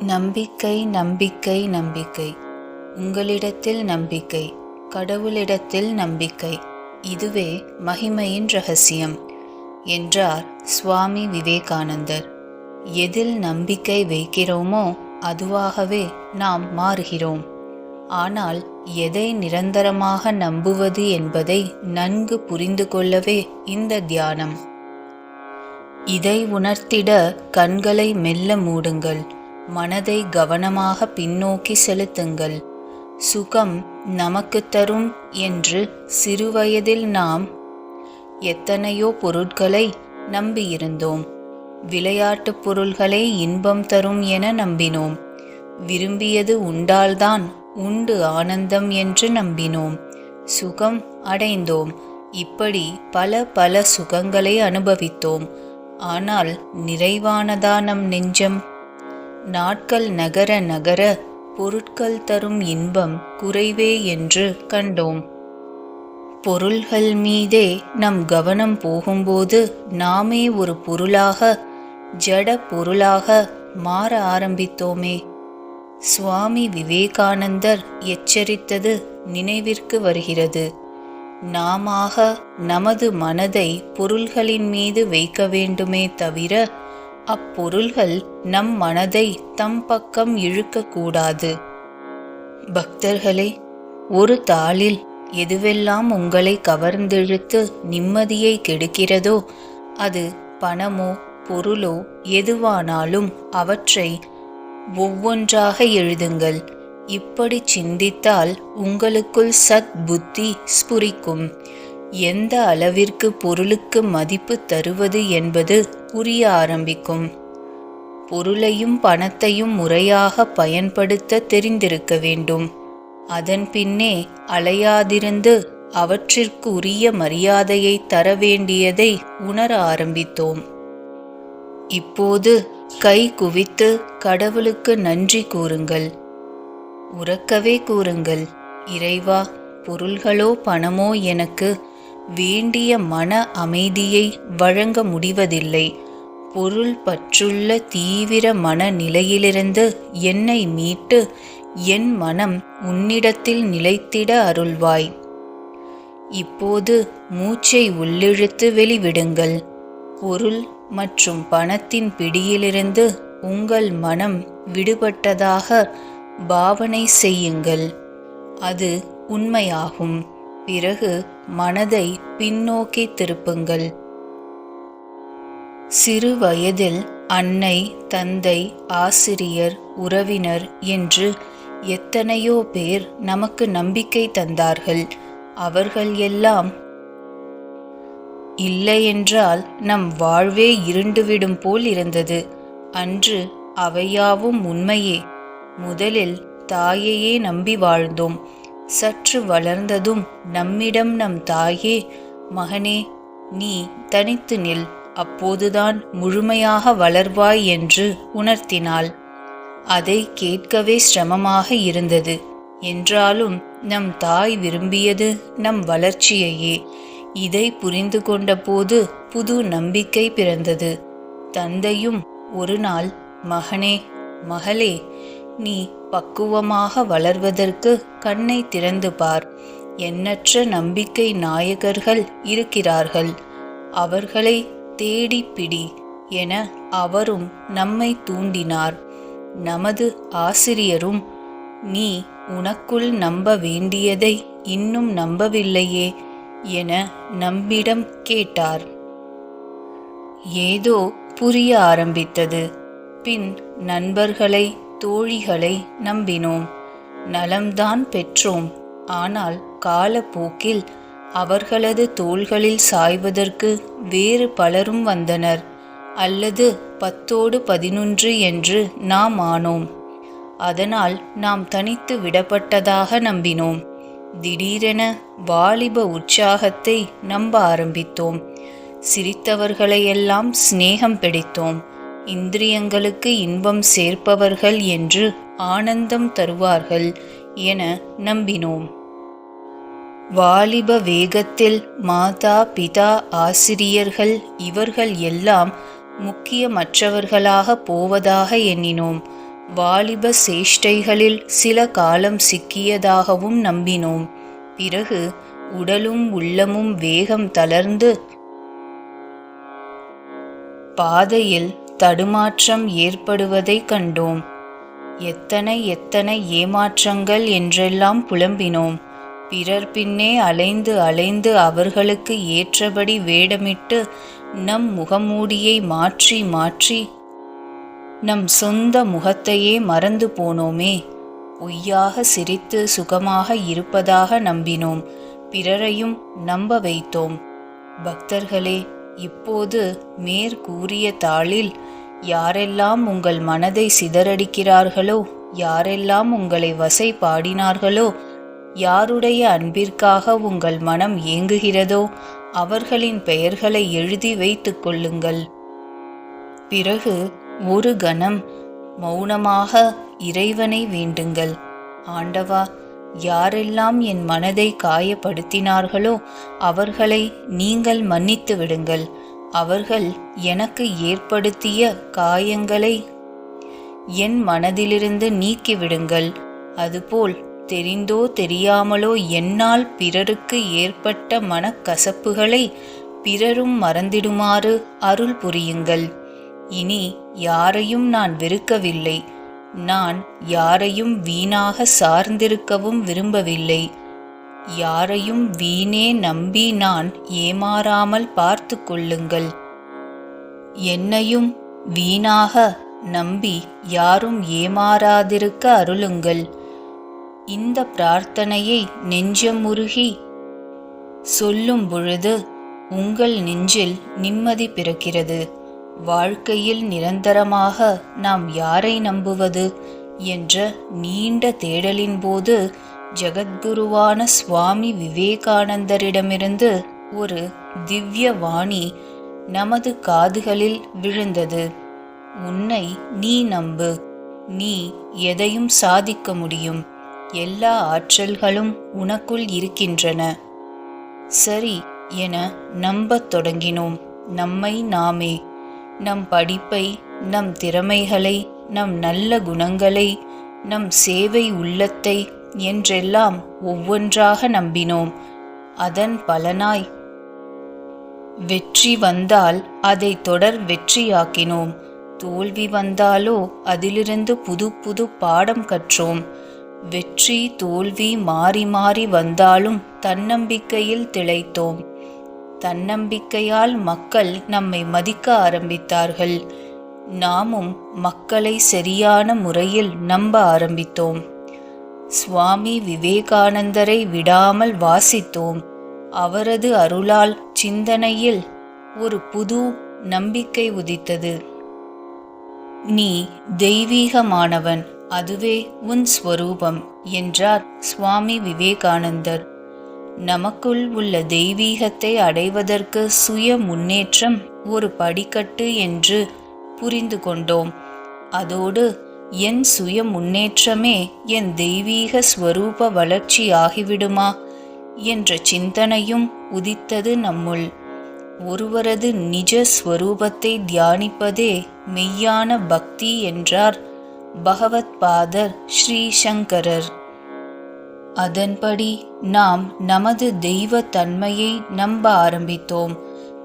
நம்பிக்கை நம்பிக்கை நம்பிக்கை. உங்களிடத்தில் நம்பிக்கை கடவுளிடத்தில் நம்பிக்கை. இதுவே மகிமையின் ரகசியம் என்றார் சுவாமி விவேகானந்தர். எதில் நம்பிக்கை வைக்கிறோமோ அதுவாகவே நாம் மாறுகிறோம். ஆனால் எதை நிரந்தரமாக நம்புவது என்பதை நன்கு புரிந்து கொள்ளவே இந்த தியானம். இதை உணர்த்திட கண்களை மெல்ல மூடுங்கள். மனதை கவனமாக பின்னோக்கி செலுத்துங்கள். சுகம் நமக்கு தரும் என்று சிறுவயதில் நாம் எத்தனையோ பொருட்களை நம்பியிருந்தோம். விளையாட்டுப் பொருள்களே இன்பம் தரும் என நம்பினோம். விரும்பியது உண்டால்தான் உண்டு ஆனந்தம் என்று நம்பினோம். சுகம் அடைந்தோம். இப்படி பல பல சுகங்களை அனுபவித்தோம். ஆனால் நிறைவானதா நம் நெஞ்சம்? நாட்கள் நகர நகர பொருட்கள் தரும் இன்பம் குறைவே என்று கண்டோம். பொருள்கள் மீதே நம் கவனம் போகும்போது நாமே ஒரு பொருளாக ஜட பொருளாக மாற ஆரம்பித்தோமே. சுவாமி விவேகானந்தர் எச்சரித்தது நினைவிற்கு வருகிறது. நாமாக நமது மனதை பொருள்களின் மீது வைக்க வேண்டுமே தவிர அப்பொருள்கள் நம் மனதை தம் பக்கம் இழுக்கக்கூடாது. பக்தர்களே ஒரு தாளில் எதுவெல்லாம் உங்களை கவர்ந்தெழுத்து நிம்மதியை கெடுக்கிறதோ அது பணமோ பொருளோ எதுவானாலும் அவற்றை ஒவ்வொன்றாக எழுதுங்கள். இப்படி சிந்தித்தால் உங்களுக்குள் சத் புத்தி ஸ்புரிக்கும். எந்த அளவிற்கு பொருளுக்கு மதிப்பு தருவது என்பது புரிய ஆரம்பிக்கும். பொருளையும் பணத்தையும் முறையாக பயன்படுத்த தெரிந்திருக்க வேண்டும். அதன் பின்னே அலையாதிருந்து அவற்றிற்கு உரிய மரியாதையை தர வேண்டியதை உணர ஆரம்பித்தோம். இப்போது கை குவித்து கடவுளுக்கு நன்றி கூறுங்கள். உறக்கவே கூறுங்கள். இறைவா பொருள்களோ பணமோ எனக்கு வேண்டிய மன அமைதியை வழங்க முடிவதில்லை. பொருள் பற்றுள்ள தீவிர மனநிலையிலிருந்து என்னை மீட்டு என் மனம் உன்னிடத்தில் நிலைத்திட அருள்வாய். இப்போது மூச்சை உள்ளிழுத்து வெளிவிடுங்கள். பொருள் மற்றும் பணத்தின் பிடியிலிருந்து உங்கள் மனம் விடுபட்டதாக பாவனை செய்யுங்கள். அது உண்மையாகும். பிறகு மனதை பின்னோக்கி திருப்புங்கள். சிறு வயதில் அன்னை தந்தை ஆசிரியர் உறவினர் என்று எத்தனையோ பேர் நமக்கு நம்பிக்கை தந்தார்கள். அவர்கள் எல்லாம் இல்லையென்றால் நம் வாழ்வே இருண்டுவிடும் போல் இருந்தது. அன்று அவையாவும் உண்மையே. முதலில் தாயையே நம்பி வாழ்ந்தோம். சற்று வளர்ந்ததும் நம்மிடம் நம் தாயே. மகனே நீ தனித்து நில். அப்போதுதான் முழுமையாக வளர்வாய் என்று உணர்த்தினாள். அதை கேட்கவே சிரமமாக இருந்தது. என்றாலும் நம் தாய் விரும்பியது நம் வளர்ச்சியையே. இதை புரிந்து கொண்டபோது புது நம்பிக்கை பிறந்தது. தந்தையும் ஒரு நாள் மகனே மகளே நீ பக்குவமாக வளர்வதற்கு கண்ணை திறந்து பார். எண்ணற்ற நம்பிக்கை நாயகர்கள் இருக்கிறார்கள். அவர்களை தேடிப்பிடி பிடி என அவரும் நம்மை தூண்டினார். நமது ஆசிரியரும் நீ உனக்குள் நம்ப வேண்டியதை இன்னும் நம்பவில்லையே என நம்மிடம் கேட்டார். ஏதோ புரிய ஆரம்பித்தது. பின் நண்பர்களை தோழிகளை நம்பினோம். நலம்தான் பெற்றோம். ஆனால் காலப்போக்கில் அவர்களது தோள்களில் சாய்வதற்கு வேறு பலரும் வந்தனர். அல்லது பத்தோடு பதினொன்று என்று நாம் ஆனோம். அதனால் நாம் தனித்து விடப்பட்டதாக நம்பினோம். திடீரென வாலிப உற்சாகத்தை நம்ப ஆரம்பித்தோம். சிரித்தவர்களையெல்லாம் சிநேகம் பிடித்தோம். இந்திரியங்களுக்கு இன்பம் சேர்ப்பவர்கள் என்று ஆனந்தம் தருவார்கள் என நம்பினோம். வாலிப வேகத்தில் மாதா பிதா ஆசிரியர்கள் இவர்கள் எல்லாம் முக்கியமற்றவர்களாக போவதாக எண்ணினோம். வாலிப சேஷ்டைகளில் சில காலம் சிக்கியதாகவும் நம்பினோம். பிறகு உடலும் உள்ளமும் வேகம் தளர்ந்து பாதையில் தடுமாற்றம் ஏற்படுவதைக் கண்டோம். எத்தனை எத்தனை ஏமாற்றங்கள் என்றெல்லாம் புலம்பினோம். பிறர் பின்னே அலைந்து அலைந்து அவர்களுக்கு ஏற்றபடி வேடமிட்டு நம் முகமூடியை மாற்றி மாற்றி நம் சொந்த முகத்தையே மறந்து போனோமே. பொய்யாக சிரித்து சுகமாக இருப்பதாக நம்பினோம். பிறரையும் நம்ப வைத்தோம். பக்தர்களே இப்போது மேற்கூறிய தாளில் யாரெல்லாம் உங்கள் மனதை சிதறடிக்கிறார்களோ யாரெல்லாம் உங்களை வசை பாடினார்களோ யாருடைய அன்பிற்காக உங்கள் மனம் ஏங்குகிறதோ அவர்களின் பெயர்களை எழுதி வைத்துக் கொள்ளுங்கள். பிறகு ஒரு கணம் மௌனமாக இறைவனை வேண்டுங்கள். ஆண்டவா யாரெல்லாம் என் மனதை காயப்படுத்தினார்களோ அவர்களை நீங்கள் மன்னித்து விடுங்கள். அவர்கள் எனக்கு ஏற்படுத்திய காயங்களை என் மனதிலிருந்து நீக்கிவிடுங்கள். அதுபோல் தெரிந்தோ தெரியாமலோ என்னால் பிறருக்கு ஏற்பட்ட மனக்கசப்புகளை பிறரும் மறந்திடுமாறு அருள் புரியுங்கள். இனி யாரையும் நான் வெறுக்கவில்லை. நான் யாரையும் வீணாக சார்ந்திருக்கவும் விரும்பவில்லை. யாரையும் வீணே நம்பி நான் ஏமாறாமல் பார்த்து கொள்ளுங்கள். என்னையும் வீணாக நம்பி யாரும் ஏமாறாதிருக்க அருளுங்கள். இந்த பிரார்த்தனையை நெஞ்சமுருகி சொல்லும் பொழுது உங்கள் நெஞ்சில் நிம்மதி பிறக்கிறது. வாழ்க்கையில் நிரந்தரமாக நாம் யாரை நம்புவது என்ற நீண்ட தேடலின் போது ஜகத்குருவான சுவாமி விவேகானந்தரிடமிருந்து ஒரு திவ்ய வாணி நமது காதுகளில் விழுந்தது. உன்னை நீ நம்பு. நீ எதையும் சாதிக்க முடியும். எல்லா ஆற்றல்களும் உனக்குள் இருக்கின்றன. சரி என நம்பத் தொடங்கினோம். நம்மை நாமே நம் படிப்பை நம் திறமைகளை நம் நல்ல குணங்களை நம் சேவை உள்ளத்தை என்றெல்லாம் ஒவ்வொன்றாக நம்பினோம். அதன் பலனாய் வெற்றி வந்தால் அதை தொடர் வெற்றியாக்கினோம். தோல்வி வந்தாலோ அதிலிருந்து புது புது பாடம் கற்றோம். வெற்றி தோல்வி மாறி மாறி வந்தாலும் தன்னம்பிக்கையில் திளைத்தோம். தன்னம்பிக்கையால் மக்கள் நம்மை மதிக்க ஆரம்பித்தார்கள். நாமும் மக்களை சரியான முறையில் நம்ப ஆரம்பித்தோம். சுவாமி விவேகானந்தரை விடாமல் வாசித்தோம். அவரது அருளால் சிந்தனையில் ஒரு புது நம்பிக்கை உதித்தது. நீ தெய்வீகமானவன். அதுவே உன் ஸ்வரூபம் என்றார் சுவாமி விவேகானந்தர். நமக்குள் உள்ள தெய்வீகத்தை அடைவதற்கு சுய முன்னேற்றம் ஒரு படிக்கட்டு என்று புரிந்து கொண்டோம். அதோடு என் சுய முன்னேற்றமே என் தெய்வீக ஸ்வரூப வளர்ச்சி ஆகிவிடுமா என்ற சிந்தனையும் உதித்தது நம்முள். ஒருவரது நிஜ ஸ்வரூபத்தை தியானிப்பதே மெய்யான பக்தி என்றார் பகவத் பாதர் ஸ்ரீ சங்கரர் அதன்படி நாம் நமது தெய்வ தன்மையை நம்ப ஆரம்பித்தோம்.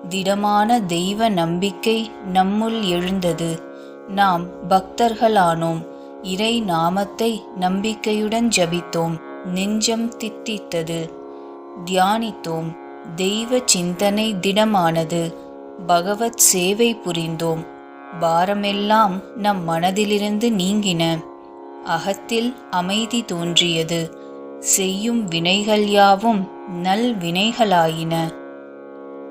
திடமான தெய்வ நம்பிக்கை நம்முள் எழுந்தது. நாம் பக்தர்களானோம். இறை நாமத்தை நம்பிக்கையுடன் ஜபித்தோம். நெஞ்சம் தித்தித்தது. தியானித்தோம். தெய்வ சிந்தனை திடமானது. பகவத் சேவை புரிந்தோம். பாரமெல்லாம் நம் மனதிலிருந்து நீங்கின. அகத்தில் அமைதி தோன்றியது. செய்யும் வினைகள் யாவும் நல் வினைகளாயின.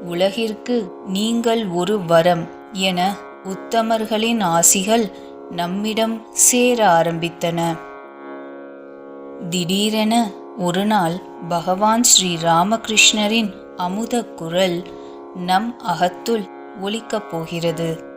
உலகிற்கு நீங்கள் ஒரு வரம் என உத்தமர்களின் ஆசிகள் நம்மிடம் சேர ஆரம்பித்தன. திடீரென ஒரு நாள் பகவான் ஸ்ரீ ராமகிருஷ்ணரின் அமுத குரல் நம் அகத்துள் ஒலிக்கப் போகிறது.